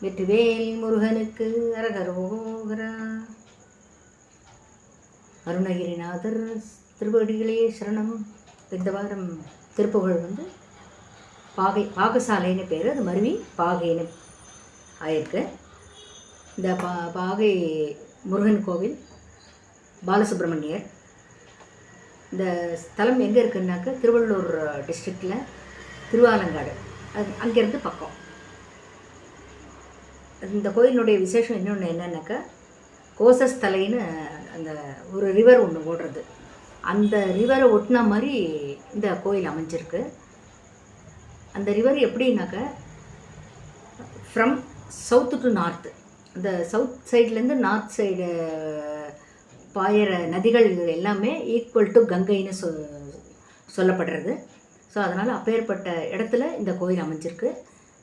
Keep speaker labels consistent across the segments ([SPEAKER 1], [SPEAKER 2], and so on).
[SPEAKER 1] வெற்றிவேல் முருகனுக்கு அரகரோகரா அருணகிரிநாதர் திருவடிகளே சரணம். இந்த வாரம் திருப்புகழ் வந்து பாகை பாகசாலைன்னு பேர். அது மருவி பாகைன்னு ஆயிருக்கு. இந்த பா பாகை முருகன் கோவில் பாலசுப்ரமணியர். இந்த ஸ்தலம் எங்கே இருக்குன்னாக்க திருவள்ளூர் டிஸ்ட்ரிக்டில் திருவாலங்காடு. அது அங்கேருந்து பக்கம். இந்த கோயிலினுடைய விசேஷம் இன்னொன்று என்னன்னாக்கா கோசஸ்தலைன்னு அந்த ஒரு ரிவர் ஒன்று ஓடுறது. அந்த ரிவரை ஒட்டின மாதிரி இந்த கோயில் அமைஞ்சிருக்கு. அந்த ரிவர் எப்படின்னாக்க ஃப்ரம் சவுத்து டு நார்த்து இந்த சவுத் சைட்லேருந்து நார்த் சைடு பாயிற நதிகள் இது எல்லாமே ஈக்குவல் டு கங்கைன்னு சொ சொல்லப்படுறது. ஸோ அதனால் அப்பேற்பட்ட இடத்துல இந்த கோயில் அமைஞ்சிருக்கு.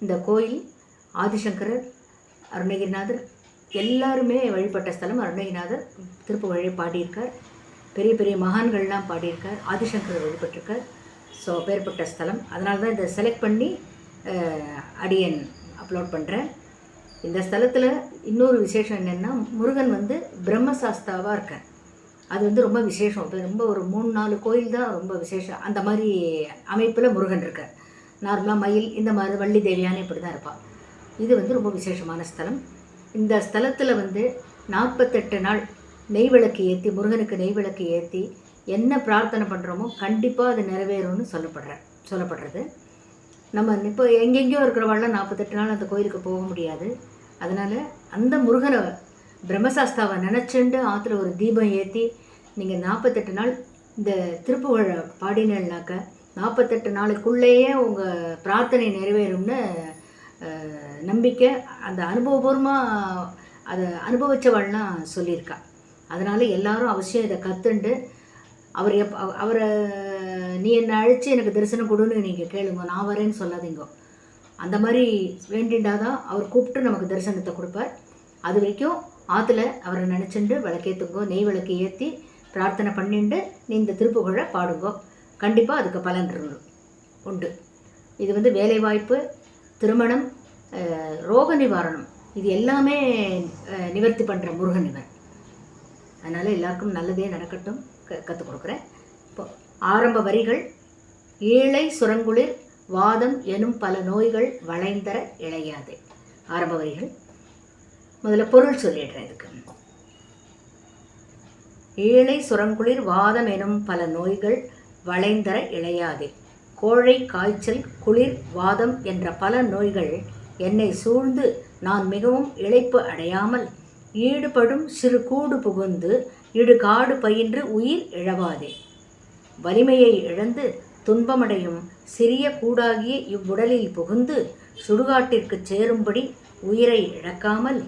[SPEAKER 1] இந்த கோயில் ஆதிசங்கரர் அருணகிரிநாதர். எல்லாருமே வழிபட்ட ஸ்தலம் அருணகிரிநாதர். திருப்புகழை பாடியிருக்கார். பெரிய பெரிய மகான்கள்லாம் பாடியிருக்கார். ஆதிசங்கர் வழிபட்டிருக்கார். ஸோ அப்பேற்பட்ட ஸ்தலம். அதனால தான் இதை செலக்ட் பண்ணி அடியன் அப்லோட் பண்ணுறேன் இந்த ஸ்தலத்தில் இன்னொரு விசேஷம் என்னென்னா முருகன் வந்து பிரம்மசாஸ்தாவாக இருக்கார். அது வந்து ரொம்ப விசேஷம். இப்போ ரொம்ப ஒரு மூணு நாலு கோயில் தான் ரொம்ப விசேஷம். அந்த மாதிரி அமைப்பில் முருகன் இருக்கார். நார்மலாக மயில் இந்த மாதிரி வள்ளி தேவியான இப்படி தான் இருப்பாள் இது வந்து ரொம்ப விசேஷமான ஸ்தலம். இந்த ஸ்தலத்தில் வந்து நாற்பத்தெட்டு நாள் நெய் விளக்கு ஏற்றி முருகனுக்கு நெய் விளக்கு ஏற்றி என்ன பிரார்த்தனை பண்ணுறோமோ கண்டிப்பாக அது நிறைவேறும்னு சொல்லப்படுற சொல்லப்படுறது. நம்ம இப்போ எங்கெங்கேயோ இருக்கிறவாள்லாம் நாற்பத்தெட்டு நாள் அந்த கோயிலுக்கு போக முடியாது. அதனால் அந்த முருகனை பிரம்மசாஸ்தாவை நினச்சிண்டு ஆற்றுல ஒரு தீபம் ஏற்றி நீங்கள் நாற்பத்தெட்டு நாள் இந்த திருப்புகழை பாடினேன்னாக்க நாற்பத்தெட்டு நாளுக்குள்ளேயே உங்கள் பிரார்த்தனை நிறைவேறும்னு நம்பிக்கை அந்த அனுபவபூர்வமாக அதை அனுபவித்தவள்லாம் சொல்லியிருக்கா. அதனால் எல்லாரும் அவசியம் இதை கற்றுண்டு அவர் எப் அவரை நீ என்னை அழைச்சி எனக்கு தரிசனம் கொடுன்னு நீங்கள் கேளுங்க நான் வரேன்னு சொல்லாதீங்க. அந்த மாதிரி வேண்டிண்டாதான் அவர் கூப்பிட்டு நமக்கு தரிசனத்தை கொடுப்பார். அது வரைக்கும் ஆற்றுல அவரை நினச்சிண்டு விளக்கேற்றுங்கோ நெய் விளக்கு ஏற்றி பிரார்த்தனை பண்ணிண்டு நீ இந்த திருப்புகழை பாடுங்கோ. கண்டிப்பாக அதுக்கு பலன் உண்டு. இது வந்து வேலைவாய்ப்பு திருமணம் ரோக நிவாரணம். இது எல்லாமே நிவர்த்தி பண்ணுற முருகன் இவர் அதனால் எல்லாருக்கும் நல்லதே நடக்கட்டும். க கற்றுக் கொடுக்குறேன். இப்போ ஆரம்ப வரிகள். ஏழை சுரங்குளிர் வாதம் எனும் பல நோய்கள் வளைந்தர இழையாது. ஆரம்ப வரிகள். முதல்ல பொருள் சொல்லிடுறேன் இதுக்கு. ஏழை சுரங்குளிர் வாதம் எனும் பல நோய்கள் வளைந்தர இழையாதே. கோழை காய்ச்சல் குளிர் வாதம் என்ற பல நோய்கள் என்னை சூழ்ந்து நான் மிகவும் இழைப்பு அடையாமல் ஈடுபடும் சிறு கூடு புகுந்து இடுகாடு பயின்று உயிர் இழவாதே. வலிமையை இழந்து துன்பமடையும் சிறிய கூடாகிய இவ்வுடலில் புகுந்து சுடுகாட்டிற்குச் சேரும்படி உயிரை இழக்காமல்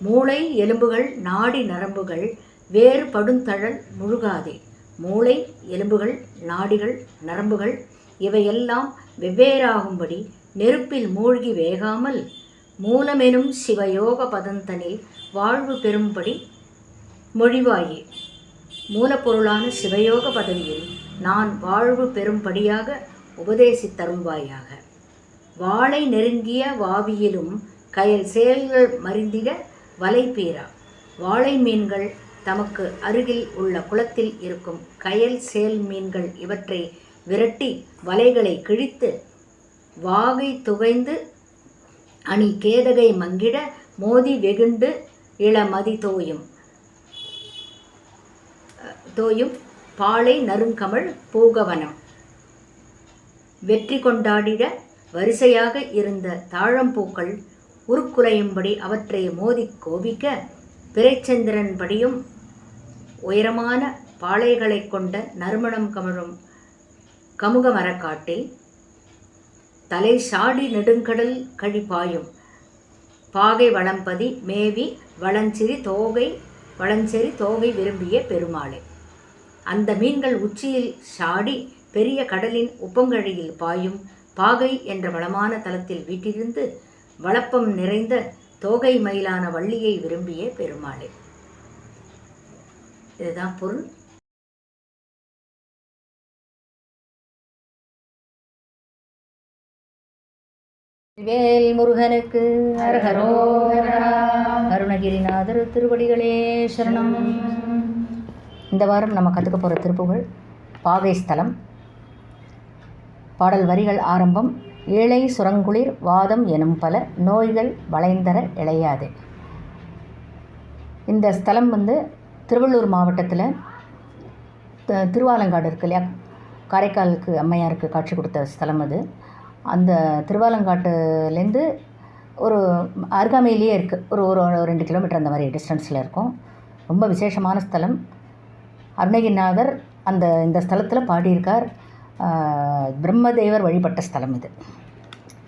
[SPEAKER 1] மூளை எலும்புகள் நாடி நரம்புகள் வேறு படுந்தழல் முழுகாதே. மூளை எலும்புகள் நாடிகள் நரம்புகள் இவையெல்லாம் வெவ்வேறாகும்படி நெருப்பில் மூழ்கி வேகாமல் மூலமெனும் சிவயோக பதந்தனில் வாழ்வு பெறும்படி மொழிவாயே. மூலப்பொருளான சிவயோக பதவியில் நான் வாழ்வு பெறும்படியாக உபதேசித்தருள்வாயாக வாளை நெருங்கிய வாவியிலும் கயல் செயல்கள் மறிந்திட வலை பீரா மீன்கள் தமக்கு அருகில் உள்ள குளத்தில் இருக்கும் கயல் சேல் மீன்கள் இவற்றை விரட்டி வலைகளை கிழித்து வாகை துவைந்து அணி கேதகை மங்கிட மோதி வெகுண்டு இளமதி தோயும். தோயும் பாலை நறுங்கமழ் பூகவனம். வெற்றி கொண்டாடிட வரிசையாக இருந்த தாழம்பூக்கள் உருக்குலையும்படி அவற்றை மோதிக் கோபிக்க பிறைச்சந்திரன்படியும் உயரமான பாளைகளைக் கொண்ட நறுமணம் கமழும் கமுக மரக்காட்டில் தலை சாடி நெடுங்கடல் கழிப்பாயும். பாகை வளம்பதி மேவி வளஞ்சிரி தோகை வளஞ்செறி தோகை விரும்பிய பெருமாளே. அந்த மீன்கள் உச்சியில் சாடி பெரிய கடலின் உப்பங்கழியில் பாயும். பாகை என்ற வளமான தலத்தில் வீட்டிருந்து வளப்பம் நிறைந்த தோகை மயிலான வள்ளியை விரும்பிய பெருமாளே. இதுதான் பொருள். வேல் முருகனுக்கு அருணகிரிநாதர் திருவடிகளே சரணம். இந்த வாரம் நம்ம கற்றுக்க போகிற திருப்புகழ் பாகை ஸ்தலம் பாடல் வரிகள் ஆரம்பம் ஏழை சுரங்குளிர் வாதம் எனும் பல நோய்கள் வளைந்தர இழையாது இந்த ஸ்தலம் வந்து திருவள்ளூர் மாவட்டத்தில் திருவாலங்காடு இருக்கு இல்லையா? காரைக்காலுக்கு அம்மையாருக்கு காட்சி கொடுத்த ஸ்தலம் அது. அந்த திருவாலங்காட்டுலேருந்து ஒரு அருகாமையிலேயே இருக்குது ஒரு ஒரு ரெண்டு கிலோமீட்டர் அந்த மாதிரி டிஸ்டன்ஸில் இருக்கும். ரொம்ப விசேஷமான ஸ்தலம். அருணகிரிநாதர் அந்த இந்த ஸ்தலத்தில் பாடியிருக்கார். பிரம்மதேவர் வழிபட்ட ஸ்தலம் இது.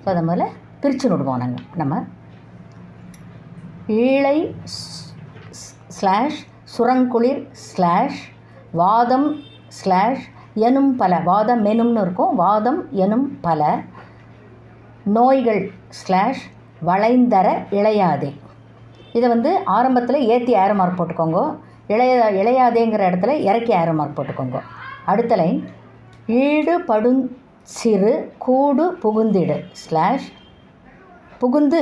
[SPEAKER 1] ஸோ அதை முதல்ல பிரித்து விடுவோம் நாங்கள் நம்ம ஈழை ஸ்லாஷ் சுரங்குளிர் ஸ்லாஷ் வாதம் ஸ்லாஷ் எனும் பல வாதம் மெனும்னு இருக்கும். வாதம் எனும் பல. நோய்கள் ஸ்லாஷ் வளைந்தர இளையாதே இதை வந்து ஆரம்பத்தில் ஏற்றி ஏரோ மார்க் போட்டுக்கோங்க. இளைய இளையாதேங்கிற இடத்துல இறக்கி ஏரோ மார்க் போட்டுக்கோங்க. அடுத்த லைன் ஈடுபடும் சிறு கூடு புகுந்திடு ஸ்லாஷ் புகுந்து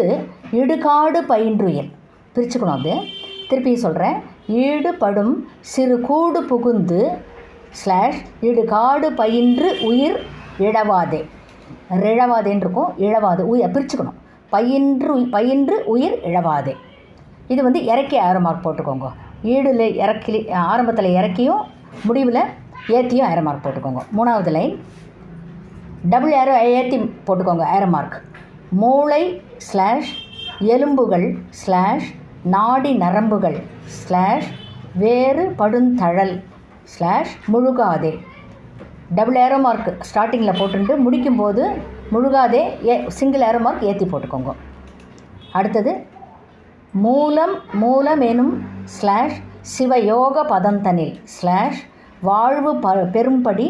[SPEAKER 1] இடுகாடு பயின்றுயில். பிரிச்சுக்கணும் அது. திருப்பி சொல்கிறேன் ஈடுபடும் சிறு கூடு புகுந்து ஸ்லாஷ் இடுகாடு பயின்று உயிர் இழவாதே இழவாதேன்னு இருக்கும் இழவாது. உயிர் பிரிச்சுக்கணும். பயின்று பயின்று உயிர் இழவாதே. இது வந்து இறக்கி ஆயிரம் மார்க் போட்டுக்கோங்க. ஈடுல இறக்கி ஆரம்பத்தில் இறக்கியும் முடிவில் ஏற்றியும் ஆயிரம் மார்க் போட்டுக்கோங்க. மூணாவது லைன் டபுள் ஏரோ ஏற்றி போட்டுக்கோங்க ஆயிரம் மார்க் மூளை ஸ்லாஷ் எலும்புகள் ஸ்லாஷ் நாடி நரம்புகள் ஸ்லாஷ் வேறு படுந்தழல் ஸ்லாஷ் முழுகாதே. டபுள் ஏரோ மார்க் ஸ்டார்டிங்கில் போட்டுட்டு முடிக்கும்போது முழுகாதே ஏ சிங்கிள் ஏரோ மார்க் ஏற்றி போட்டுக்கோங்க. அடுத்தது மூலம் மூலம் எனும் ஸ்லாஷ் சிவயோக பதந்தனில் ஸ்லாஷ் வாழ்வு ப பெரும்படி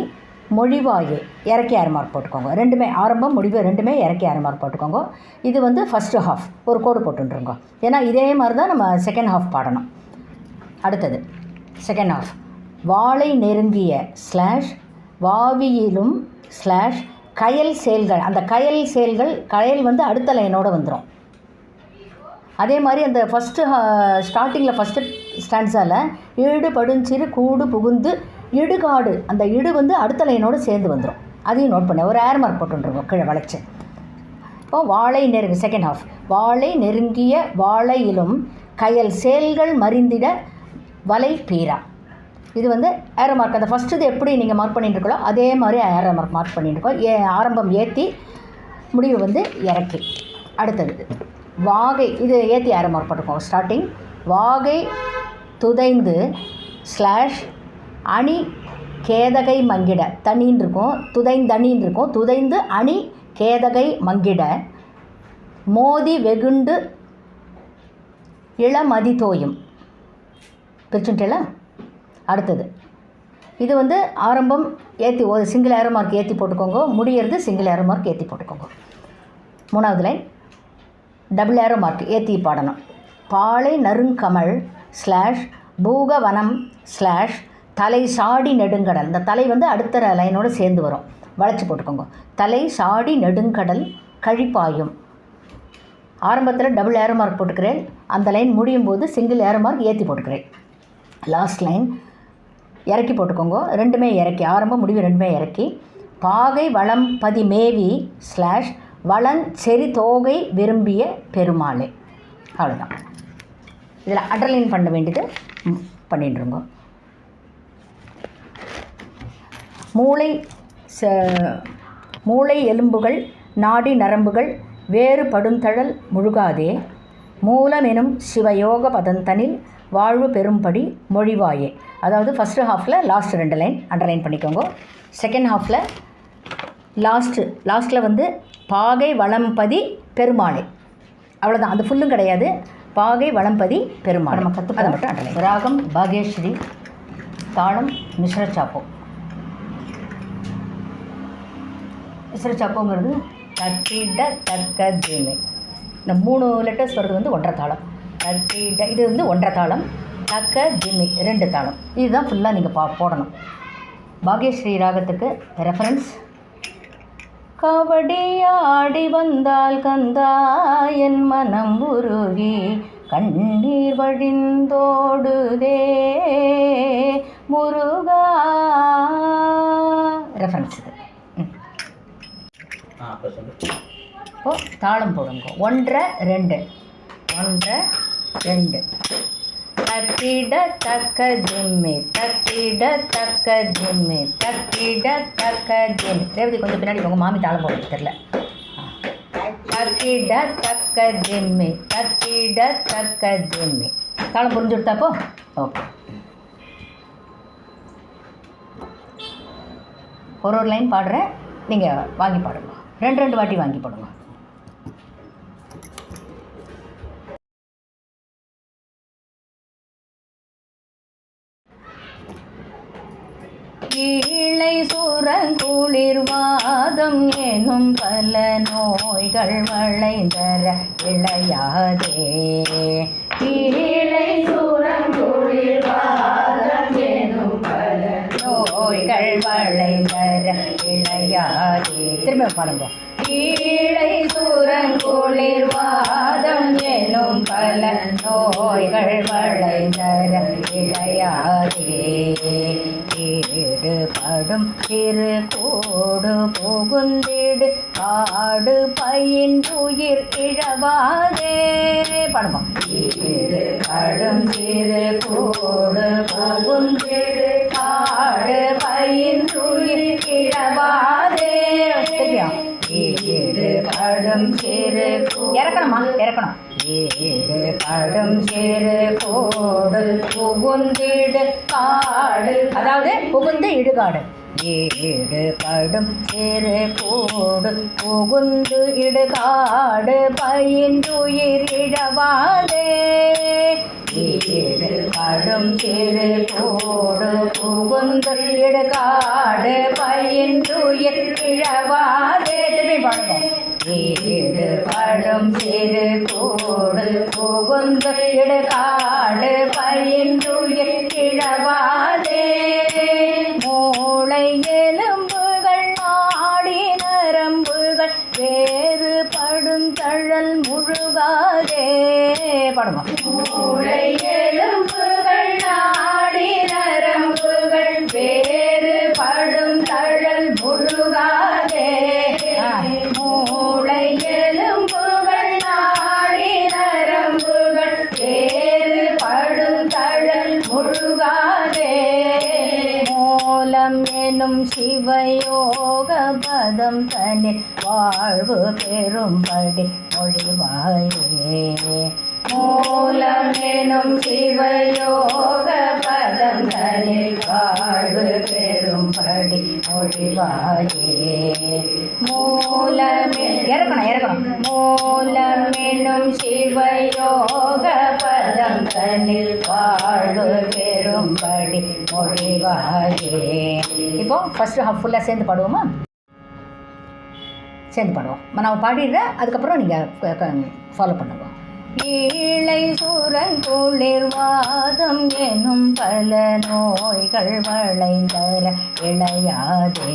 [SPEAKER 1] மொழிவாயே இறக்கி ஆறு மார்க் போட்டுக்கோங்க. ரெண்டுமே ஆரம்பம் முடிவு ரெண்டுமே இறக்கி ஆறு மார்க் போட்டுக்கோங்க. இது வந்து ஃபஸ்ட்டு ஹாஃப் ஒரு கோடு போட்டுருங்க ஏன்னா இதே மாதிரி தான் நம்ம செகண்ட் ஹாஃப் பாடணும். அடுத்தது செகண்ட் ஹாஃப் வாழை நெருங்கிய ஸ்லாஷ் வாவியிலும் ஸ்லாஷ் கயல் செயல்கள். அந்த கயல் செயல்கள் கயல் வந்து அடுத்த லைனோட வந்துடும் அதே மாதிரி அந்த ஃபஸ்ட்டு ஸ்டார்டிங்கில் ஃபஸ்ட்டு ஸ்டாண்ட்ஸால் ஈடு படுஞ்சிறு கூடு புகுந்து இடுகாடு. அந்த இடு வந்து அடுத்த லைனோடு சேர்ந்து வந்துடும் அதையும் நோட் பண்ண. ஒரு ஏர் மார்க் போட்டுருக்கோம் கீழே வளைச்சு. இப்போ வாழை நெருங்கி செகண்ட் ஹாஃப் வாழை நெருங்கிய வாழையிலும் கயல் செயல்கள் மறிந்திட வலை பீரா. இது வந்து ஏரோ மார்க் அந்த ஃபஸ்ட்டு இது எப்படி நீங்கள் மார்க் பண்ணிட்டு இருக்கோ அதே மாதிரி ஏரோ மார்க் மார்க் பண்ணிட்டுருக்கோம். ஏ ஆரம்பம் ஏற்றி முடிவு வந்து இறக்கி. அடுத்தது வாகை இது ஏற்றி ஏரோ மார்க் பண்ணிருக்கோம் ஸ்டார்டிங் வாகை துதைந்து ஸ்லாஷ் அணி கேதகை மங்கிட. தண்ணின்னு இருக்கும் துதைந்தணின்னு இருக்கும். துதைந்து அணி கேதகை மங்கிட. மோதி வெகுண்டு இளமதி தோயும். பிரிச்சுட்டேல? அடுத்தது. இது வந்து ஆரம்பம் ஏற்றி ஒரு சிங்கிள் ஏரோ மார்க் ஏற்றி போட்டுக்கோங்க. முடியறது சிங்கிள் ஏரோ மார்க் ஏற்றி போட்டுக்கோங்க. மூணாவது லைன் டபுள் ஏரோ மார்க் ஏற்றி பாடணும். பாலை நறுங்கமல் ஸ்லாஷ் பூகவனம் ஸ்லாஷ் தலை சாடி நெடுங்கடல். இந்த தலை வந்து அடுத்த லைனோடு சேர்ந்து வரும். வளைச்சி போட்டுக்கோங்க. தலை சாடி நெடுங்கடல் கழிப்பாயும். ஆரம்பத்தில் டபுள் ஏரோ மார்க் போட்டுக்கிறேன். அந்த லைன் முடியும் போது சிங்கிள் ஏரோ மார்க் ஏற்றி போட்டுக்கிறேன். லாஸ்ட் லைன் இறக்கி போட்டுக்கோங்க. ரெண்டுமே இறக்கி ஆரம்பம் முடிவு ரெண்டுமே இறக்கி. பாகை வளம் பதி மேவி ஸ்லாஷ் வளன் செறி தோகை விரும்பிய பெருமாளே. அவ்வளோதான் இதில் அண்டர்லைன் பண்ண வேண்டியது ம், பண்ணிட்டுருங்க. மூளை ச- மூளை எலும்புகள் நாடி நரம்புகள் வேறு படுந்தழல் முழுகாதே. மூலமெனும் சிவயோக பதந்தனில் வாழ்வு பெரும்படி மொழிவாயே. அதாவது ஃபஸ்ட்டு ஹாஃபில் லாஸ்ட் ரெண்டு லைன் அண்டர்லைன் பண்ணிக்கோங்க. செகண்ட் ஹாஃபில் லாஸ்ட்டு லாஸ்ட்டில் வந்து பாகை வளம்பதி பெருமாளே. அவ்வளோதான் அது ஃபுல்லும் கிடையாது. பாகை வளம்பதி பெருமாள். நம்ம கற்று அதை மட்டும் அண்டர்லைன் ராகம் பாகேஸ்வரி தாளம் மிஸ்ர சாப்போ. மிஸ்ர சாப்போங்கிறது தட்டிட தக்க ஜீமை இந்த மூணு லெட்டர்ஸ் வர்றது வந்து ஒன்றரை தாளம். இது வந்து ஒன்றரை தாளம். தக்க ஜிம்மி ரெண்டு தாளம். இதுதான் ஃபுல்லாக நீங்கள் பா போடணும். பாக்யஸ்ரீ ராகத்துக்கு ரெஃபரன்ஸ்
[SPEAKER 2] கபடியாடி வந்தால் கந்தா என் மனம் உருகி கண்ணீர் வழிந்தோடுதே. முருக ரெஃபரன்ஸ் இது ம்.
[SPEAKER 1] ஆ அப்போ சொல்லு
[SPEAKER 2] இப்போ தாளம் போடுங்க. ஒன்றரை ரெண்டு. ஒன்றரை ரெண்டு. தட்டிட தக்க ஜிம்மி தட்டிட தக்க ஜிம்மி தட்டிட தக்க ஜிம்மி ரேவதி கொஞ்சம் பின்னாடி உங்கள் மாமி தாளம் போடுறது தெரில தட்டிட தக்க ஜிம்மி தட்டிட தக்க ஜிம்மி தாளம் புரிஞ்சு கொடுத்தாப்போ ஓகே. ஒரு ஒரு லைன் பாடுறேன். நீங்கள் வாங்கி பாடுங்க. ரெண்டு ரெண்டு வாட்டி வாங்கி பாடுங்க. கீழை சுரங்குளிர் வாதம் எனும் பல நோய்கள் வளைந்தர இளையாதே கீழை சுரங்குளிர் வாதம் எனும் பல நோய்கள் வளைந்தர இளையாதே திரும்ப பாருங்க கீழை சுரங்குளிர் வாதம் எனும் பல நோய்கள் வளைந்தர இளையாதே ஈடுபடும் சிறு கோடு புகுந்திடு. காடு பயின்றுயிர் இழவாதே. படமா? ஈடுபடும் சிறு கோடு புகுந்திடு. காடு பயின்றுயிர் இழவாதே. திருப்பியா ஈடுபடும் சிறு இறக்கணுமா. ஏறு படம் சேரு கோடல் புகுந்திடு காடு. அதாவது புகுந்து இடுகாடு. ஏடு ஈடுபடும் சேரு கோடு புகுந்து இடுகாடு. பயின்றுயிர் இடவாதே ஏடு ஈடுபடும் சேரு கோடு புகுந்து இடுகாடு. பயின்றுயிர் இழவாதே திரும்பி பாடுவோம். ஈடுபடும் சிறு கோடு புகுந்து இடுகாடு பயின்றுயிர் இழவாதே மூளை எலும்புகள் நாடி நரம்புகள் வேறுபடும் தழல் முழுகாதே. பாடுமா. மூளை வாழ்வு பெறும்படி மொழிவாயே. மூலம் எனும் சிவயோக பதம் தனில் வாழ்வு பெறும்படி மொழிவாயே. மூலமே இறக்கணும் இறக்கணும். மூலமெனும் சிவயோக பதம் தனில் வாழ்வு பெறும்படி மொழிவாயே. இப்போ ஃபர்ஸ்ட் ஹாஃப் ஃபுல்லாக சேர்ந்து பாடுவோமா? சேர்ந்து பாடுவோம் நான் பாடிடுறேன் அதுக்கப்புறம் நீங்கள் ஃபாலோ பண்ணுங்க ஈழை சுரங்குளிர் வாதம் எனும் பல நோய்கள் வளைந்தர இளையாதே.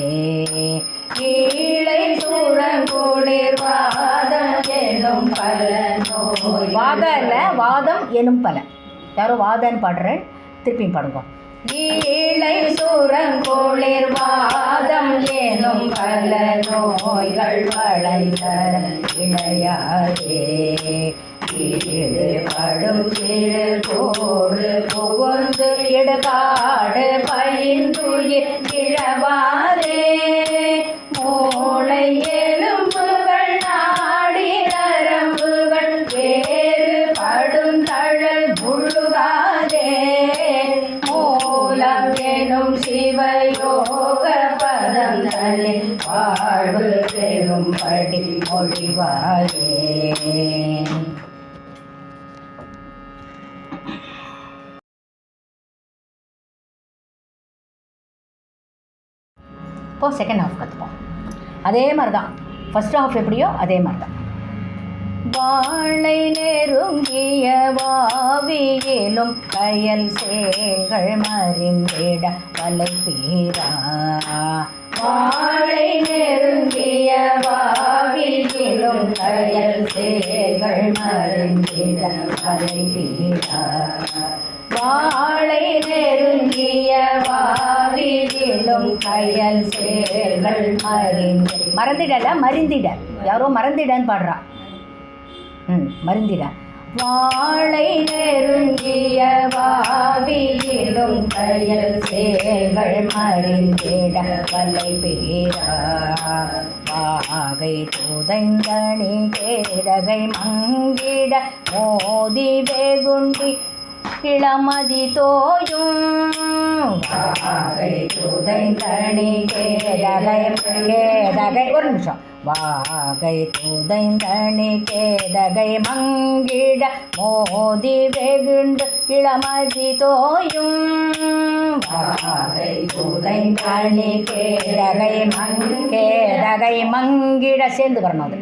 [SPEAKER 2] ஈழை சுரங்குளிர் வாதம் எனும் பல நோய் வாதம் இல்லை வாதம் எனும் பல. யாரோ வாதன்னு பாடுறேன் திருப்பியும் பாடுங்க. ஈழை சுரங்கோளிர் வாதம் ஏனும் பல நோய்கள் வளைந்த இளையாதே. ஈடுபடும் சிறு போடு புகுந்து இடுகாடு பயின்றுயிர் இழவாரே பெறும்படி மொழிவாயே இப்போ செகண்ட் ஹாஃப் கற்றுப்போம் அதே மாதிரி தான் ஃபஸ்ட் ஹாஃப் எப்படியோ அதே மாதிரி தான் வாழை நெருங்கிய வாவியிலும் கயல் சேல்கள் மறிந்திட வலை பீரா. வாழை நெருங்கிய வா கயல் சேகள் மருந்திட வாழை நெருங்கிய வாவிலும் கயல் சேர்கள் மறிந்து மறந்திடல மருந்திட யாரோ மறந்திடன்னு பாடுறா. ம் மருந்திட வாழை நெருங்கிய வாவியிலும் கையல் சேர்கள் மறிந்திட வல்லை பேரா. வாகை துதைந்தணி கேடகை மங்கிட மோதி வேகுண்டி இளமதி தோயும். வாகை துதைந்தணி கேடகை கேடகை ஒரு நிமிஷம். வாகை துதைந்தணி கேதகை மங்கிட மோதி வெகுண்டு இளமதி தோயும். வாகை துதைந்தணி கேடகை மங் மங்கிட சேர்ந்து வரணும் அது.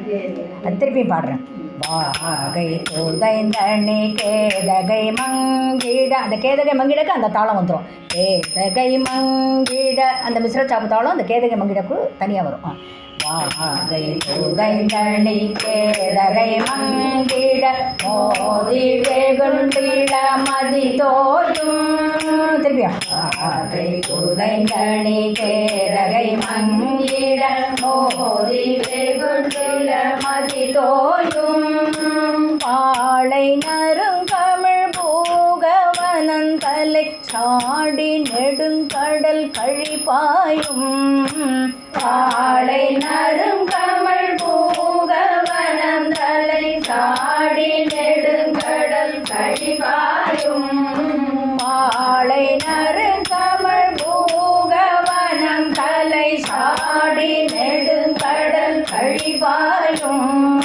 [SPEAKER 2] அது திருப்பி பாடுறேன். வாகை துதைந்தணி கேதகை மங்கிட அந்த கேதகை மங்கிடக்கு அந்த தாளம் வந்துடும் கேதகை மங்கிட அந்த மிஸ்ர சாப்பு தாளம் அந்த கேதகை மங்கிடக்கு தனியாக வரும். ஆ. வாகை துதைந்தணி மங்கிட மோதி வெகுண்டிட மதி தோயும் திருப்பியா வாகை துதைந்தணி கேதகை மங்கிட மோதி வெகுண்டிட மதி தோயும் பாழை நறு பூகவனந்தலை சாடி நெடுங்கடல் கழிப்பாயும் பாளை நறுங்கமிழ் பூகவனந்தலை சாடி நெடுங்கடல் கழிப்பாயும் பாளை நறுங்கமிழ் பூகவனம் தலை சாடி நெடுங்கடல் கழிவாயும்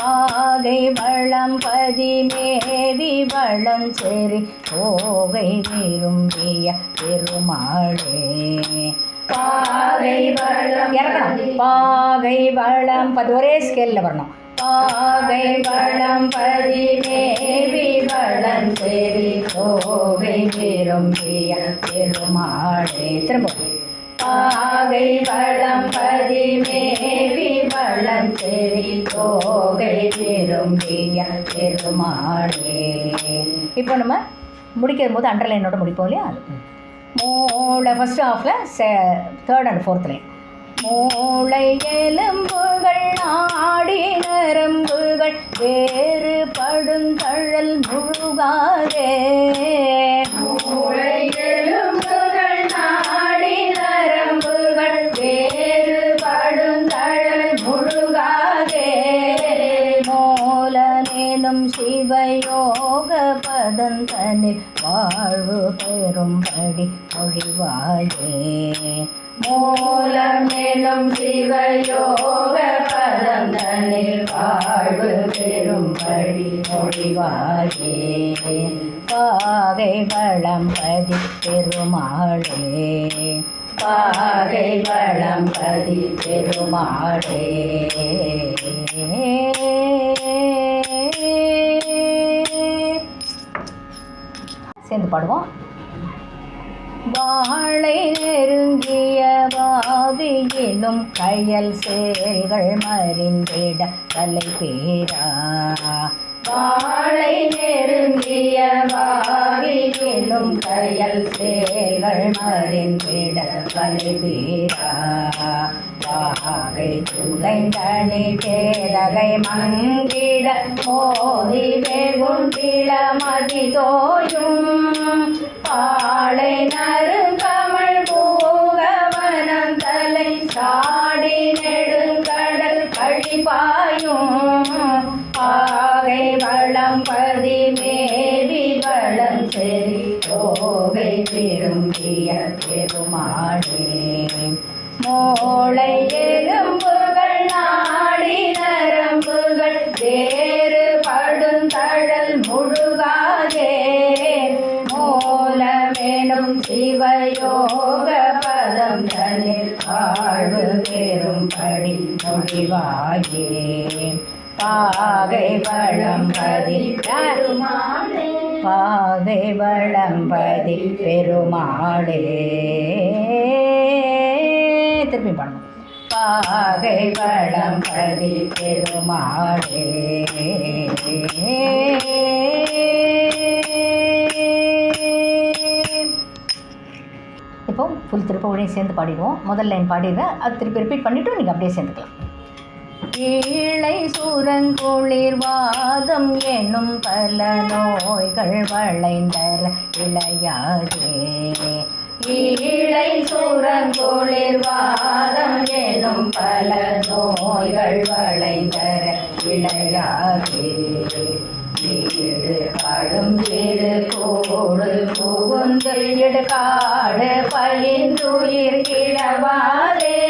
[SPEAKER 2] ஆகை வளம் பதி மேவி வளம் செறி போகை விரும்பிய பெருமாளே. பாகை வளம் இறக்கணும். பாகை வளம் பதி ஒரே ஸ்கேலில் வரணும். பாகை வளம் பதி மேவி வளம் செறி போகை விரும்பிய பெருமாளே. திரும்ப. பாகை வளம் பதி மேவி வளம் செறி தோகை விரும்பிய பெருமாளே. இப்போ நம்ம முடிக்கிற போது அண்டர்லைனோட முடிப்போம் இல்லையா? அது மூளை ஃபஸ்ட் ஹாஃபில் செ தேர்ட் அண்ட் ஃபோர்த் லைன் மூளை எலும்புகள் ஆடி நரம்புகள் வேறு படுந்தழல் முழுகாதே. மூளை சிவயோக பதந்தனில் வாழ்வு பெறும்படி மொழிவாயே மூலமேனும் சிவயோக பதந்தனில் வாழ்வு பெறும்படி மொழிவாயே பாகை வளம்பதி பெருமாளே பாகை வளம்பதி பெருமாளே சேர்ந்து பாடுவோம். வாழை நெருங்கிய வாவியிலும் கையல் சேல்கள் மறிந்திட தலை பேரா வாழை நெருங்கிய வாவியிலும் கையல் சேல்கள் மறிந்திட தலை வாகை துளைந்தணி கேதகை மங்கிட மோதி வெகுண்டிட மதி தோயும். பாளை நறுங்கமள் பூகவனம் தலை சாடி நெடுங்கடல் கழிப்பாயும் ஆகை வளம் பதி மேவி வளம் செறி கோவை திரும்பிய பெருமாளே. மோளை எலும்புகள் நாடி நரம்புகள் வேறு படுந்தழல் முழுகாதே. மூலமெனும் சிவயோக பதம் தனில் வாழ்வு பெறும்படி மொழிவாயே. பாகை வளம்பதி பாகை வளம்பதி பெருமாளே திருப்பி பாடணும். பாகை வளம்பதி பெருமாளே
[SPEAKER 1] இப்போ ஃபுல் திருப்பவனையும் சேர்ந்து பாடிடுவோம். முதல் லைன் பாடிடுவேன் அது திருப்பி ரிப்பீட் பண்ணிவிட்டு நீங்கள் அப்படியே சேர்ந்துக்கலாம்.
[SPEAKER 2] ஏழை சுரங்குளிர் வாதம் என்னும் பல நோய்கள் வளைந்தர இளையாதே ஈழை சுரங்குளிர் வாதம் எனும் பல நோய்கள் வளைந்தர இளையாதே வீடு பாடும் வீடு கோடு புகுந்து இடுகாடு பயின்றுயிர் கிழவாதே.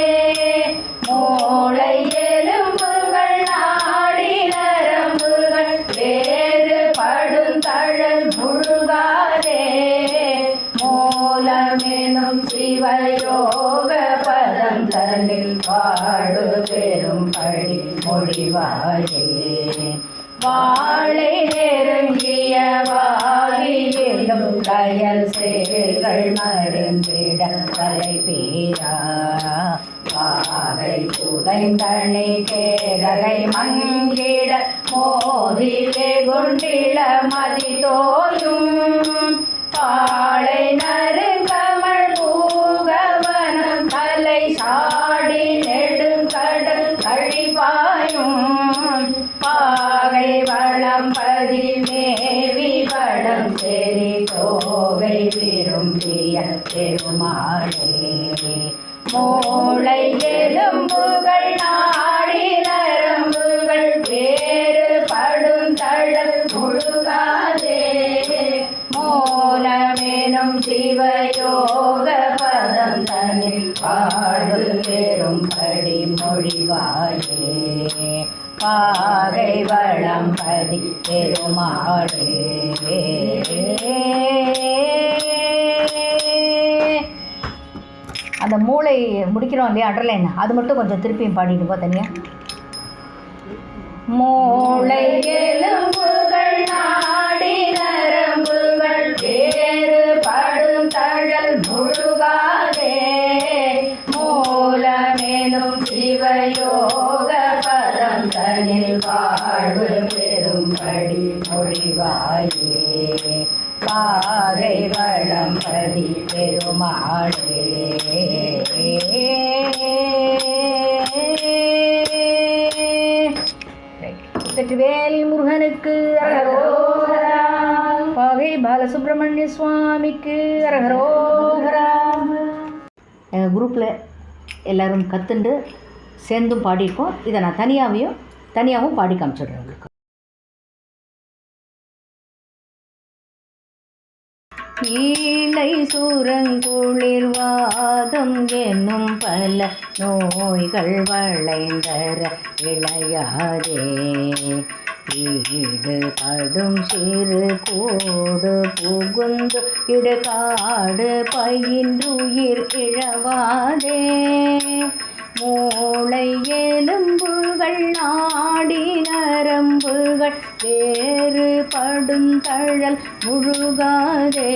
[SPEAKER 2] வாழே வாழை நெருங்கிய வாரியிலும் கயல் சேர்கள் மருந்திட தலை பேரா. பாவை புதைந்தனை கேடலை மங்கிட மோதிலே குண்டில மதி தோயும் பாழை நறு பெருமாளே மூளை எலும்புகள் நாடி நரம்புகள் வேறு படும் தழல் முழுகாதே. மூலமெனும் சிவயோக பதம் தனில் பாடு பெரும் படி மொழிவாயே பாகை வளம் பதி பெருமாளே.
[SPEAKER 1] அந்த மூளை முடிக்கிறோம் இல்லையா அண்டர்லைன் அது மட்டும் கொஞ்சம் திருப்பியும் பாடிடுவோம் தனியாக
[SPEAKER 2] மூளை எலும்புகள் நாடி நரம்புகள் வேறு படும் தழல் முழுகாதே. மூலமெனும் சிவயோக பதம் தனில் வாழ்வு பெரும்படி மொழிவாயே. பாறை வளம்பதி பெருமாளே.
[SPEAKER 1] பாகை பாலசுப்ரமணிய சுவாமிக்கு அரகரோகரா எங்கள் குரூப்பில் எல்லாரும் கற்றுண்டு சேர்ந்தும் பாடியிருக்கோம். இதை நான் தனியாகவும் தனியாகவும் பாடி காமிச்சிடுறேன் உங்களுக்கு.
[SPEAKER 2] ஈழை சூரங்குளிர் வாதம் என்னும் பல நோய்கள் வளைந்தர இளையாதே இது கடும் சிறு கோடு புகுந்து இடுகாடு பயின்றுயிர் இழவாதே மூளை எலும்புகள் நாடி நரம்புகள் வேறுபடும் தழல் முழுகாதே.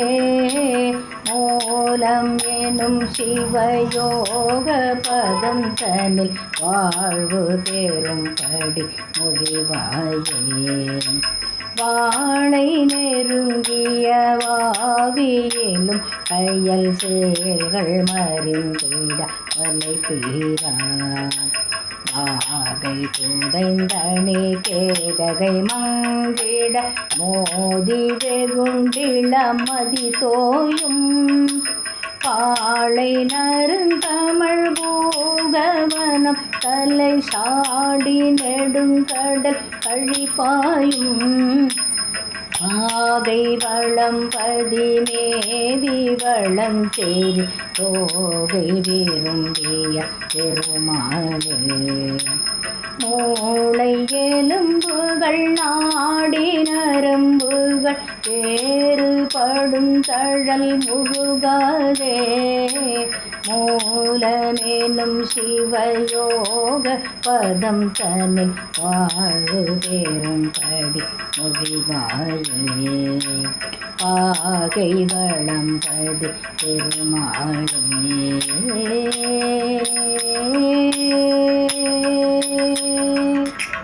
[SPEAKER 2] மூலம் எனும் சிவயோக பதம் தனில் வாழ்வு தேரும்படி படி மொழிவாயே வாழை நெருங்கிய வாவியிலும் கையல் செயல்கள் மறிந்திட வலை பீரா. ஆகை புதைந்தனே கேதகை மங்கிட மோதி வெகுண்டிள மதி தோயும் பாளை நருந்தமிழ் பூகவனம் தலை சாடி நெடுங்கடல் கழிப்பாயும். ஆகை வளம் பதிமேவி வளம் சேரி. தோகை விரும்பிய பெருமாளே. மூளை எலும்புகள் நாடி நரம்புகள் வேறுபடும் தழல் முழுகாதே. மூலமேனும் சிவயோக பதம் தன்னை வாழ்வு பெறும் படி மொழிவாயே. பாகை வளம்பது பெருமாளே. வாழ்வே